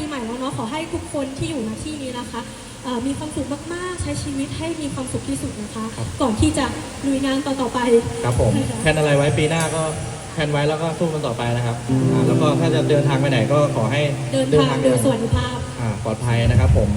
ปีใหม่แล้วเนาะขอให้ทุกคนที่อยู่ณที่นี้นะคะมีความสุขมากๆ ใช้ชีวิตให้มีความสุขที่สุดนะคะคก่อนที่จะลุยงานต่อๆไปครับผมแพนอะไรไว้ปีหน้าก็แพนไว้แล้วก็สู้มันต่อไปนะครับแล้วก็ถ้าจะเดินทางไปไหนก็ขอให้เดินทางโดยสวัสดิภาพปลอดภัยนะครับผม